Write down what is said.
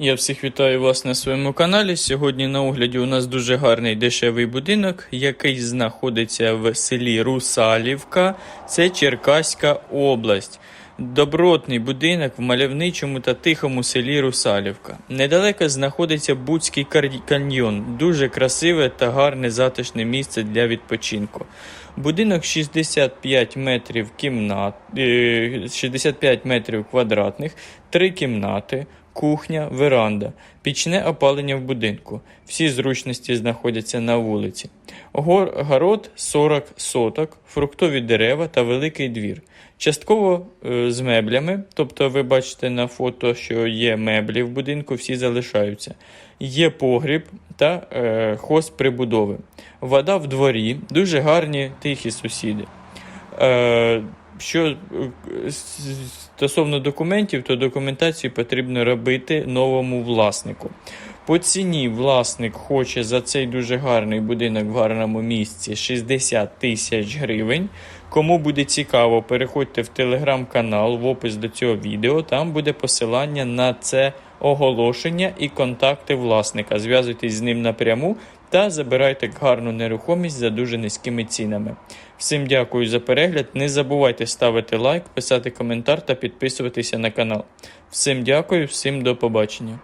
Я всіх вітаю вас на своєму каналі. Сьогодні на огляді у нас дуже гарний дешевий будинок, який знаходиться в селі Русалівка. Це Черкаська область. Добротний будинок в мальовничому та тихому селі Русалівка. Недалеко знаходиться Буцький каньйон, дуже красиве та гарне затишне місце для відпочинку. Будинок 65 метрів кімнат, е, 65 метрів квадратних, три кімнати, кухня, веранда, пічне опалення в будинку. Всі зручності знаходяться на вулиці. Гор, город 40 соток, фруктові дерева та великий двір. Частково е, з меблями, тобто ви бачите на фото, що є меблі в будинку, всі залишаються. Є погріб та е, хозприбудови. Вода в дворі, дуже гарні тихі сусіди. Е, що е, стосовно документів, то документацію потрібно робити новому власнику. По ціні власник хоче за цей дуже гарний будинок в гарному місці 60 тисяч гривень. Кому буде цікаво, переходьте в телеграм-канал в опис до цього відео. Там буде посилання на це оголошення і контакти власника. Зв'язуйтесь з ним напряму та забирайте гарну нерухомість за дуже низькими цінами. Всім дякую за перегляд. Не забувайте ставити лайк, писати коментар та підписуватися на канал. Всім дякую, всім до побачення.